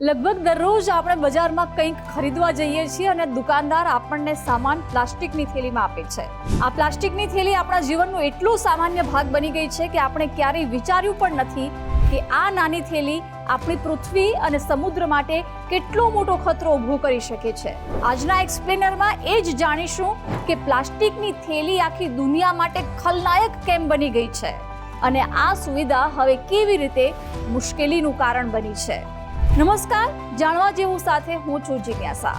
લગભગ દરરોજ આપણે બજારમાં કંઈક ખરીદવા જઈએ છીએ અને દુકાનદાર આપણને સામાન પ્લાસ્ટિકની થેલીમાં આપે છે. આ પ્લાસ્ટિકની થેલી આપણા જીવનનો એટલો સામાન્ય ભાગ બની ગઈ છે કે આપણે ક્યારેય વિચાર્યું પણ નથી કે આ નાની થેલી આપણી પૃથ્વી અને સમુદ્ર માટે કેટલો મોટો ખતરો ઊભો કરી શકે છે. આજના એક્સપ્લેનરમાં એ જ જાણીશું કે પ્લાસ્ટિકની થેલી આખી દુનિયા માટે ખલનાયક કેમ બની ગઈ છે અને આ સુવિધા હવે કેવી રીતે મુશ્કેલીનું કારણ બની છે. નમસ્કાર, જાણવા જેવું સાથે હું છું જિજ્ઞાસા.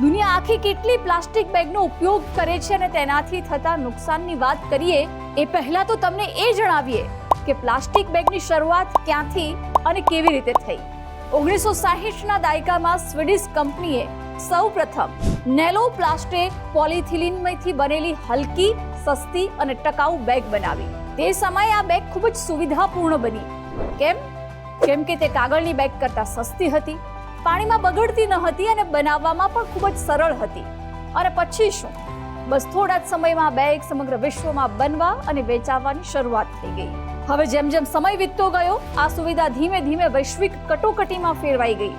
દુનિયા આખી કેટલી પ્લાસ્ટિક બેગનો ઉપયોગ કરે છે અને તેનાથી થતા નુકસાનની વાત કરીએ, એ પહેલા તો તમને એ જણાવીએ કે પ્લાસ્ટિક બેગની શરૂઆત ક્યાંથી અને કેવી રીતે થઈ. ઓગણીસો સાહીઠના દાયકામાં સ્વીડિશ કંપનીએ સૌપ્રથમ નેલો પ્લાસ્ટે પોલિથિલિનમાંથી બનેલી હલકી, સસ્તી અને ટકાઉ બેગ બનાવી. તે સમયે આ બેગ ખૂબ જ સુવિધાપૂર્ણ બની. કેમ? કેમ કે તે કાગળની બેગ કરતાં સસ્તી હતી, પાણીમાં બગડતી ન હતી અને બનાવવામાં પણ ખૂબ જ સરળ હતી. અને પછી શું? બસ થોડા જ સમયમાં બેગ સમગ્ર વિશ્વમાં બનવા અને વેચાવાની શરૂઆત થઈ ગઈ. હવે જેમ જેમ સમય વીતતો ગયો, આ સુવિધા ધીમે ધીમે વૈશ્વિક કટોકટીમાં ફેરવાઈ ગઈ.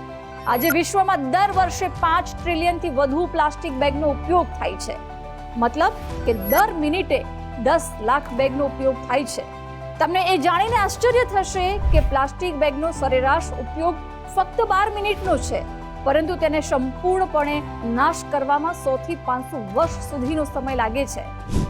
આજે વિશ્વમાં દર વર્ષે પાંચ ટ્રિલિયનથી વધુ પ્લાસ્ટિક બેગનો ઉપયોગ થાય છે. મતલબ કે દર મિનિટે દસ લાખ બેગનો ઉપયોગ થાય છે. તમને એ જાણીને આશ્ચર્ય થશે કે પ્લાસ્ટિક બેગનો સરેરાશ ઉપયોગ ફક્ત બાર મિનિટનો છે, પરંતુ તેને સંપૂર્ણપણે નાશ કરવામાં સોથી પાંચસો વર્ષ સુધીનો સમય લાગે છે.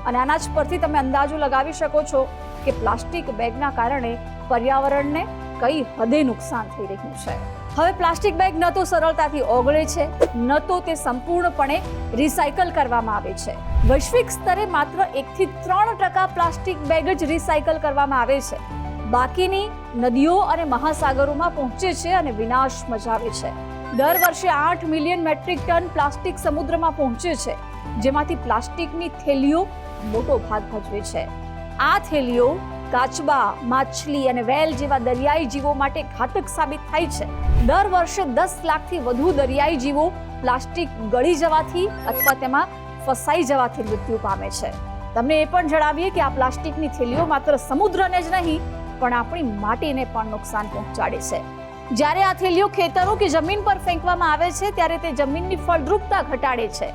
અને આના જ પરથી તમે અંદાજો લગાવી શકો છો કે પ્લાસ્ટિક બેગના કારણે પર્યાવરણને કઈ હદે નુકસાન થઈ રહ્યું છે. હવે પ્લાસ્ટિક બેગ ન તો સરળતાથી ઓગળે છે, ન તો તે સંપૂર્ણપણે રિસાયકલ કરવામાં આવે છે. વૈશ્વિક સ્તરે માત્ર એકથી ત્રણ ટકા પ્લાસ્ટિક બેગ જ રિસાયકલ કરવામાં આવે છે. બાકીની નદીઓ અને મહાસાગરોમાં પહોંચે છે અને વિનાશ મચાવે છે. દર વર્ષે આઠ મિલિયન મેટ્રિક ટન પ્લાસ્ટિક સમુદ્રમાં પહોંચે છે, જેમાંથી પ્લાસ્ટિકની થેલીઓ મોટો ભાગ ભજવે છે. આ થેલીઓ કાચબા, માછલી અને વેલ જેવા દરિયાઈ જીવો માટે ઘાતક સાબિત થાય છે. દર વર્ષે દસ લાખથી વધુ દરિયાઈ જીવો પ્લાસ્ટિક ગળી જવાથી અથવા તેમાં ફસાઈ જવાથી મૃત્યુ પામે છે. તમને એ પણ જણાવીએ કે આ પ્લાસ્ટિકની થેલીઓ માત્ર સમુદ્રને જ નહીં, પણ આપણી માટીને પણ નુકસાન પહોંચાડે છે. જ્યારે આ થેલીઓ ખેતરો કે જમીન પર ફેંકવામાં આવે છે, ત્યારે તે જમીનની ફળદ્રુપતા ઘટાડે છે.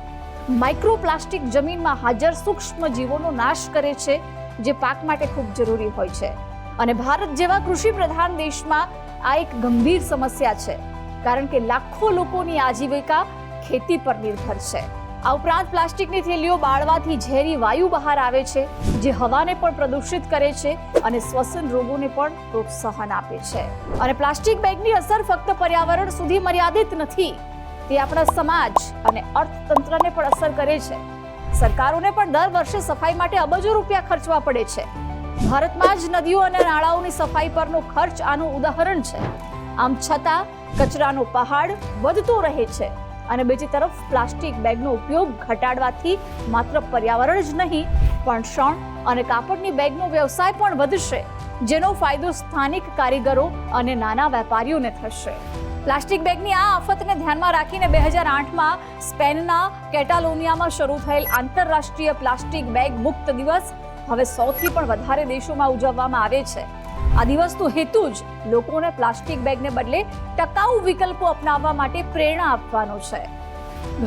માઇક્રોપ્લાસ્ટિક જમીનમાં હાજર સૂક્ષ્મ જીવોનો નાશ કરે છે જે પાક માટે ખૂબ જરૂરી હોય છે. અને ભારત જેવા કૃષિ પ્રધાન દેશમાં આ એક ગંભીર સમસ્યા છે, કારણ કે લાખો લોકોની આજીવિકા ખેતી પર નિર્ભર છે. આ ઉપરાંત પ્લાસ્ટિકની થેલીઓ બાળવાથી ઝેરી વાયુ બહાર આવે છે, જે હવાને પણ પ્રદૂષિત કરે છે અને શ્વસન રોગોને પણ પ્રોત્સાહન આપે છે. અને પ્લાસ્ટિક બેગની અસર ફક્ત પર્યાવરણ સુધી મર્યાદિત નથી, તે આપણા સમાજ અને અર્થતંત્રને પણ અસર કરે છે. સરકારોને પણ દર વર્ષે સફાઈ માટે અબજો રૂપિયા ખર્ચવા પડે છે. ભારતમાં જ નદીઓ અને નાળાઓની સફાઈ પરનો ખર્ચ આનું ઉદાહરણ છે. આમ છતાં, કચરાનો પહાડ વધતો રહે છે અને બીજી તરફ પ્લાસ્ટિક બેગનો ઉપયોગ ઘટાડવાથી માત્ર પર્યાવરણ જ નહીં, પણ શણ અને કાપડની બેગનો વ્યવસાય પણ વધશે, જેનો ફાયદો સ્થાનિક કારીગરો અને નાના વેપારીઓને થશે. પ્લાસ્ટિક બેગની આ આફતને ધ્યાનમાં રાખીને બે હજાર આઠમાં સ્પેનના કેટાલોનિયામાં શરૂ થયેલ આંતરરાષ્ટ્રીય પ્લાસ્ટિક બેગ મુક્ત દિવસ હવે સૌથી પણ વધારે દેશોમાં ઉજવવામાં આવે છે. આ દિવસનો હેતુ જ લોકોને પ્લાસ્ટિક બેગને બદલે ટકાઉ વિકલ્પો અપનાવવા માટે પ્રેરણા આપવાનો છે.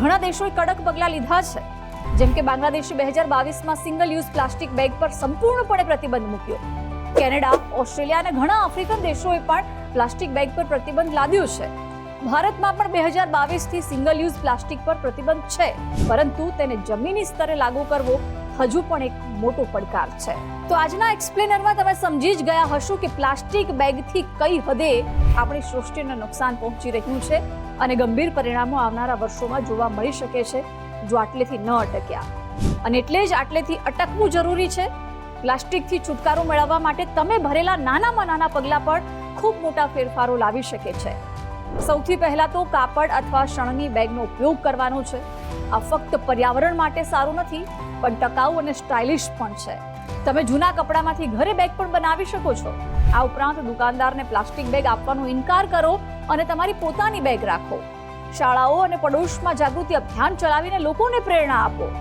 ઘણા દેશોએ કડક પગલાં લીધા છે. જેમ કે બાંગ્લાદેશે બે હજાર બાવીસમાં સિંગલ યુઝ પ્લાસ્ટિક બેગ પર સંપૂર્ણપણે પ્રતિબંધ મૂક્યો. કેનેડા, ઓસ્ટ્રેલિયા અને ઘણા આફ્રિકન દેશોએ પણ પ્લાસ્ટિક બેગ પર પ્રતિબંધ લાદ્યો છે. ભારતમાં પણ બે હજાર બાવીસથી સિંગલ યુઝ પ્લાસ્ટિક પર પ્રતિબંધ છે. પરંતુ તેને જમીની સ્તરે લાગુ કરવો હજુ પણ એક મોટો પડકાર છે. તો આજના એક્સપ્લેનરમાં તમે સમજી જ ગયા હશો કે પ્લાસ્ટિક બેગથી કઈ હદે આપણી સૃષ્ટિને નુકસાન પહોંચી રહ્યું છે અને ગંભીર પરિણામો આવનારા વર્ષોમાં જોવા મળી શકે છે. જો આટલેથી ન અટક્યા. અને એટલે જ આટલેથી અટકવું જરૂરી છે પ્લાસ્ટિકથી છુટકારો મેળવવા માટે તમે ભરેલા નાનામાં નાના પગલાં પણ ખૂબ મોટા ફેરફારો લાવી શકે છે. સૌથી પહેલાં તો કાપડ અથવા શણની બેગનો ઉપયોગ કરવાનો છે. આ ફક્ત પર્યાવરણ માટે સારું નથી, પણ ટકાઉ અને સ્ટાઇલિશ પણ છે. તમે જૂના કપડામાંથી ઘરે બેગ પણ બનાવી શકો છો. આ ઉપરાંત દુકાનદારને પ્લાસ્ટિક બેગ આપવાનો ઇનકાર કરો અને તમારી પોતાની બેગ રાખો. શાળાઓ અને પડોશમાં જાગૃતિ અભિયાન ચલાવીને લોકોને પ્રેરણા આપો.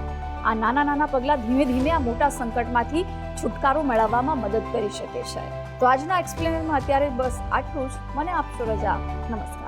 આ નાના નાના પગલાં ધીમે ધીમે આ મોટા સંકટમાંથી છુટકારો મેળવવામાં મદદ કરી શકે છે. તો આજના એક્સપ્લેનરમાં અત્યારે બસ આટલું જ. મને આપશો રજા નમસ્કાર.